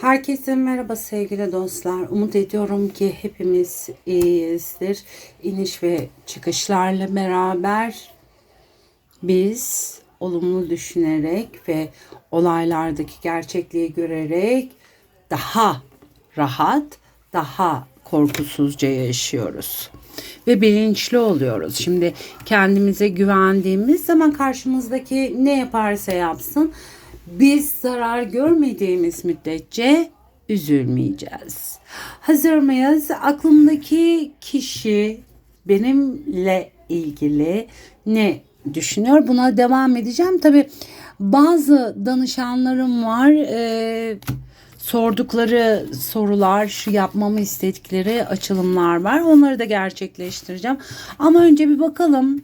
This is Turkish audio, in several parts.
Herkese merhaba sevgili dostlar. Umut ediyorum ki hepimiz iyiyizdir. İniş ve çıkışlarla beraber biz olumlu düşünerek ve olaylardaki gerçekliği görerek daha rahat, daha korkusuzca yaşıyoruz. Ve bilinçli oluyoruz. Şimdi kendimize güvendiğimiz zaman karşımızdaki ne yaparsa yapsın biz zarar görmediğimiz müddetçe üzülmeyeceğiz. Hazır mıyız? Aklımdaki kişi benimle ilgili ne düşünüyor? Buna devam edeceğim. Tabi bazı danışanlarım var. Ee, sordukları sorular, yapmamı istedikleri açılımlar var. Onları da gerçekleştireceğim. Ama önce bir bakalım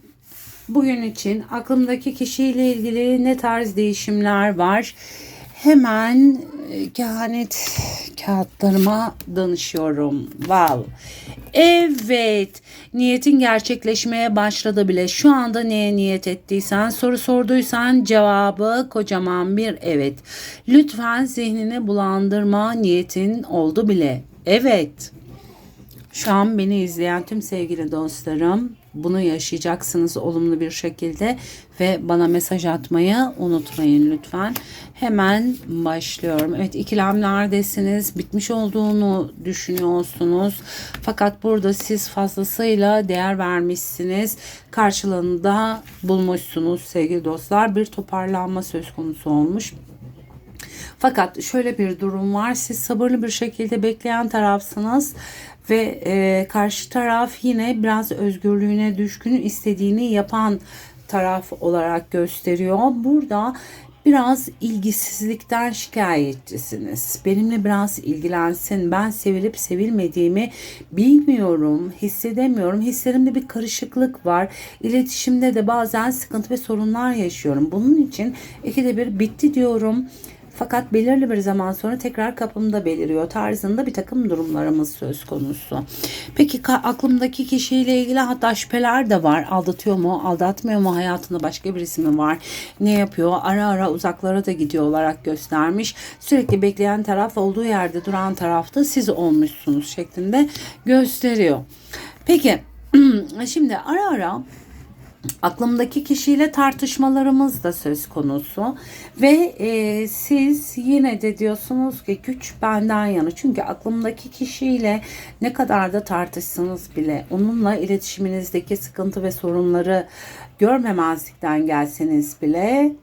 bugün için aklımdaki kişiyle ilgili ne tarz değişimler var? Hemen e, kehanet kağıtlarıma danışıyorum. Wow. Evet. Niyetin gerçekleşmeye başladı bile. Şu anda neye niyet ettiysen, soru sorduysan cevabı kocaman bir evet. Lütfen zihnini bulandırma. Niyetin oldu bile. Evet. Şu an beni izleyen tüm sevgili dostlarım bunu yaşayacaksınız olumlu bir şekilde ve bana mesaj atmayı unutmayın lütfen. Hemen başlıyorum. Evet ikilemlerdesiniz. Bitmiş olduğunu düşünüyorsunuz. Fakat burada siz fazlasıyla değer vermişsiniz. Karşılığında bulmuşsunuz sevgili dostlar. Bir toparlanma söz konusu olmuş. Fakat şöyle bir durum var. Siz sabırlı bir şekilde bekleyen tarafsınız ve e, karşı taraf yine biraz özgürlüğüne düşkün istediğini yapan taraf olarak gösteriyor. Burada biraz ilgisizlikten şikayetçisiniz. Benimle biraz ilgilensin. Ben sevilip sevilmediğimi bilmiyorum, hissedemiyorum. Hislerimde bir karışıklık var. İletişimde de bazen sıkıntı ve sorunlar yaşıyorum. Bunun için ikide bir bitti diyorum fakat belirli bir zaman sonra tekrar kapımda beliriyor tarzında bir takım durumlarımız söz konusu. Peki aklımdaki kişiyle ilgili hatta şüpheler de var. Aldatıyor mu, aldatmıyor mu, hayatında başka birisi mi var? Ne yapıyor? Ara ara uzaklara da gidiyor olarak göstermiş. Sürekli bekleyen taraf olduğu yerde duran tarafta siz olmuşsunuz şeklinde gösteriyor. Peki şimdi ara ara aklımdaki kişiyle tartışmalarımız da söz konusu. Ve e, siz yine de diyorsunuz ki güç benden yana. Çünkü aklımdaki kişiyle ne kadar da tartışsanız bile onunla iletişiminizdeki sıkıntı ve sorunları görmemezlikten gelseniz bile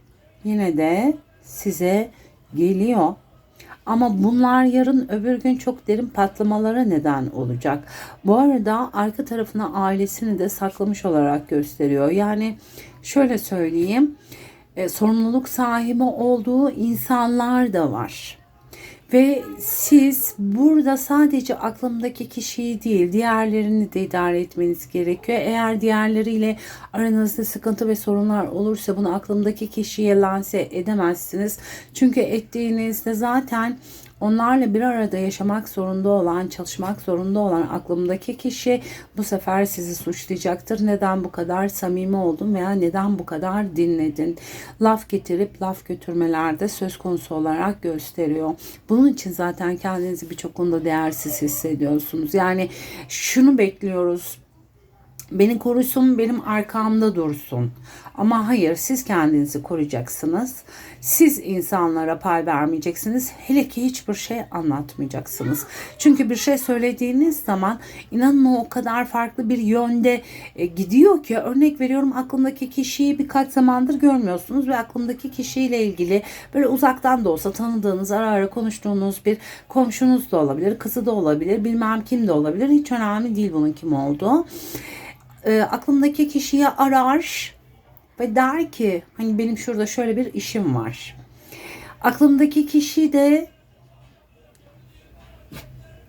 yine de size geliyor ama bunlar yarın öbür gün çok derin patlamalara neden olacak. Bu arada arka tarafına ailesini de saklamış olarak gösteriyor. Yani şöyle söyleyeyim. E, sorumluluk sahibi olduğu insanlar da var. Ve siz burada sadece aklımdaki kişiyi değil diğerlerini de idare etmeniz gerekiyor. Eğer diğerleriyle aranızda sıkıntı ve sorunlar olursa bunu aklımdaki kişiye lanse edemezsiniz. Çünkü ettiğinizde zaten Onlarla bir arada yaşamak zorunda olan, çalışmak zorunda olan aklımdaki kişi bu sefer sizi suçlayacaktır. Neden bu kadar samimi oldun veya neden bu kadar dinledin? Laf getirip laf götürmelerde söz konusu olarak gösteriyor. Bunun için zaten kendinizi birçok konuda değersiz hissediyorsunuz. Yani şunu bekliyoruz Beni korusun, benim arkamda dursun. Ama hayır, siz kendinizi koruyacaksınız. Siz insanlara pay vermeyeceksiniz. Hele ki hiçbir şey anlatmayacaksınız. Çünkü bir şey söylediğiniz zaman inanın o kadar farklı bir yönde e, gidiyor ki örnek veriyorum aklımdaki kişiyi birkaç zamandır görmüyorsunuz ve aklımdaki kişiyle ilgili böyle uzaktan da olsa tanıdığınız ara ara konuştuğunuz bir komşunuz da olabilir, kızı da olabilir, bilmem kim de olabilir. Hiç önemli değil bunun kim olduğu e, aklımdaki kişiyi arar ve der ki hani benim şurada şöyle bir işim var. Aklımdaki kişi de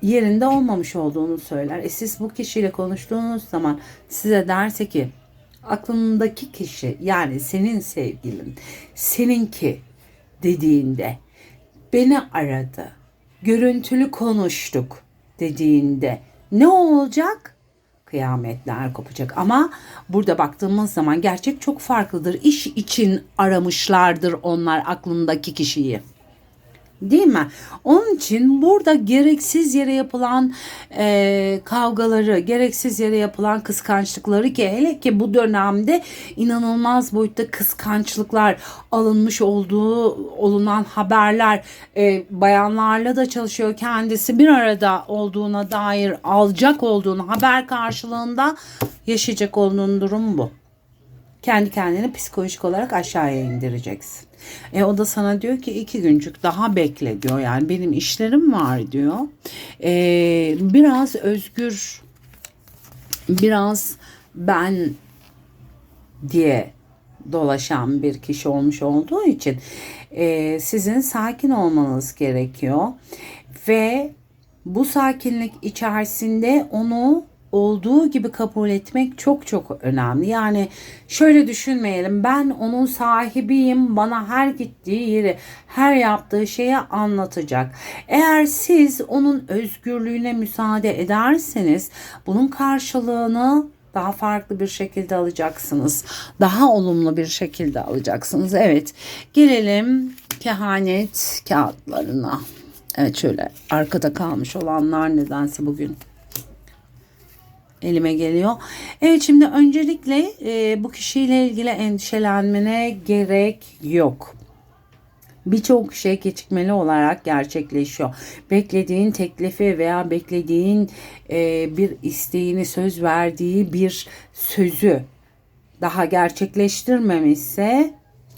yerinde olmamış olduğunu söyler. E siz bu kişiyle konuştuğunuz zaman size derse ki aklındaki kişi yani senin sevgilin seninki dediğinde beni aradı. Görüntülü konuştuk dediğinde ne olacak? Kıyametler kopacak. Ama burada baktığımız zaman gerçek çok farklıdır. İş için aramışlardır onlar aklındaki kişiyi. Değil mi? Onun için burada gereksiz yere yapılan e, kavgaları, gereksiz yere yapılan kıskançlıkları ki hele ki bu dönemde inanılmaz boyutta kıskançlıklar alınmış olduğu olunan haberler e, bayanlarla da çalışıyor kendisi bir arada olduğuna dair alacak olduğunu haber karşılığında yaşayacak olduğun durum bu kendi kendini psikolojik olarak aşağıya indireceksin. E o da sana diyor ki iki güncük daha bekle diyor. Yani benim işlerim var diyor. E, biraz özgür, biraz ben diye dolaşan bir kişi olmuş olduğu için e, sizin sakin olmanız gerekiyor ve bu sakinlik içerisinde onu olduğu gibi kabul etmek çok çok önemli. Yani şöyle düşünmeyelim ben onun sahibiyim bana her gittiği yeri her yaptığı şeye anlatacak. Eğer siz onun özgürlüğüne müsaade ederseniz bunun karşılığını daha farklı bir şekilde alacaksınız. Daha olumlu bir şekilde alacaksınız. Evet gelelim kehanet kağıtlarına. Evet şöyle arkada kalmış olanlar nedense bugün elime geliyor. Evet şimdi öncelikle e, bu kişiyle ilgili endişelenmene gerek yok. Birçok şey gecikmeli olarak gerçekleşiyor. Beklediğin teklifi veya beklediğin e, bir isteğini söz verdiği bir sözü daha gerçekleştirmemişse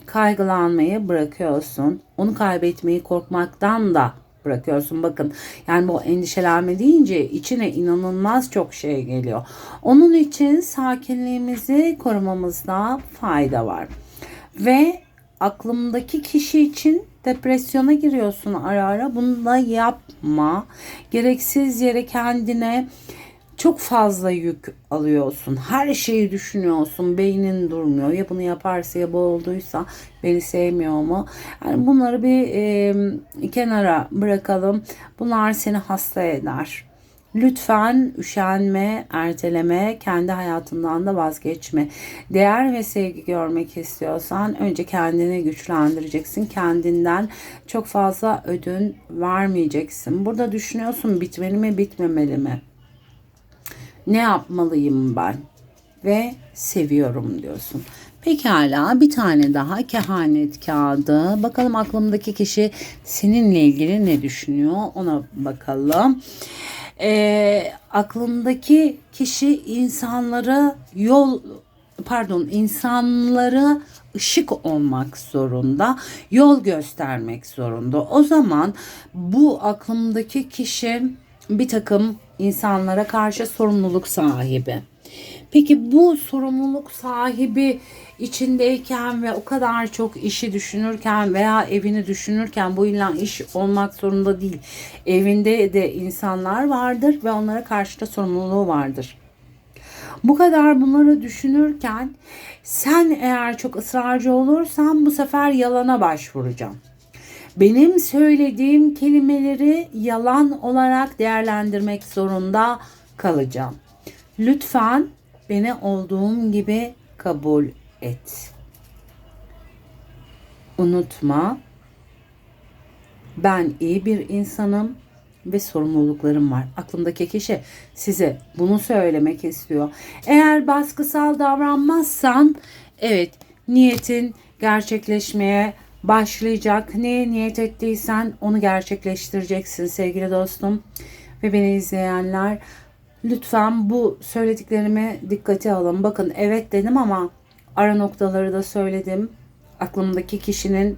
kaygılanmayı bırakıyorsun. Onu kaybetmeyi korkmaktan da bırakıyorsun. Bakın yani bu endişelenme deyince içine inanılmaz çok şey geliyor. Onun için sakinliğimizi korumamızda fayda var. Ve aklımdaki kişi için depresyona giriyorsun ara ara. Bunu da yapma. Gereksiz yere kendine çok fazla yük alıyorsun. Her şeyi düşünüyorsun. Beynin durmuyor. Ya bunu yaparsa ya bu olduysa beni sevmiyor mu? Yani bunları bir e, kenara bırakalım. Bunlar seni hasta eder. Lütfen üşenme, erteleme, kendi hayatından da vazgeçme. Değer ve sevgi görmek istiyorsan önce kendini güçlendireceksin. Kendinden çok fazla ödün vermeyeceksin. Burada düşünüyorsun bitmeli mi, bitmemeli mi? Ne yapmalıyım ben? Ve seviyorum diyorsun. Pekala bir tane daha kehanet kağıdı. Bakalım aklımdaki kişi seninle ilgili ne düşünüyor ona bakalım. Ee, aklımdaki kişi insanlara yol pardon insanlara ışık olmak zorunda, yol göstermek zorunda. O zaman bu aklımdaki kişi bir takım insanlara karşı sorumluluk sahibi. Peki bu sorumluluk sahibi içindeyken ve o kadar çok işi düşünürken veya evini düşünürken bu illa iş olmak zorunda değil. Evinde de insanlar vardır ve onlara karşı da sorumluluğu vardır. Bu kadar bunları düşünürken sen eğer çok ısrarcı olursan bu sefer yalana başvuracağım benim söylediğim kelimeleri yalan olarak değerlendirmek zorunda kalacağım. Lütfen beni olduğum gibi kabul et. Unutma. Ben iyi bir insanım ve sorumluluklarım var. Aklımdaki kişi size bunu söylemek istiyor. Eğer baskısal davranmazsan evet niyetin gerçekleşmeye başlayacak. Neye niyet ettiysen onu gerçekleştireceksin sevgili dostum. Ve beni izleyenler lütfen bu söylediklerime dikkate alın. Bakın evet dedim ama ara noktaları da söyledim. Aklımdaki kişinin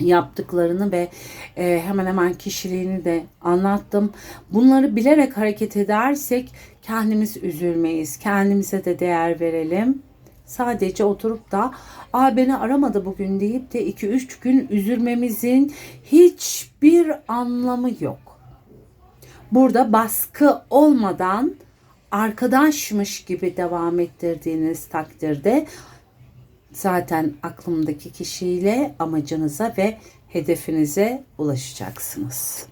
yaptıklarını ve e, hemen hemen kişiliğini de anlattım. Bunları bilerek hareket edersek kendimiz üzülmeyiz. Kendimize de değer verelim. Sadece oturup da Aa beni aramadı bugün deyip de 2-3 gün üzülmemizin hiçbir anlamı yok. Burada baskı olmadan arkadaşmış gibi devam ettirdiğiniz takdirde zaten aklımdaki kişiyle amacınıza ve hedefinize ulaşacaksınız.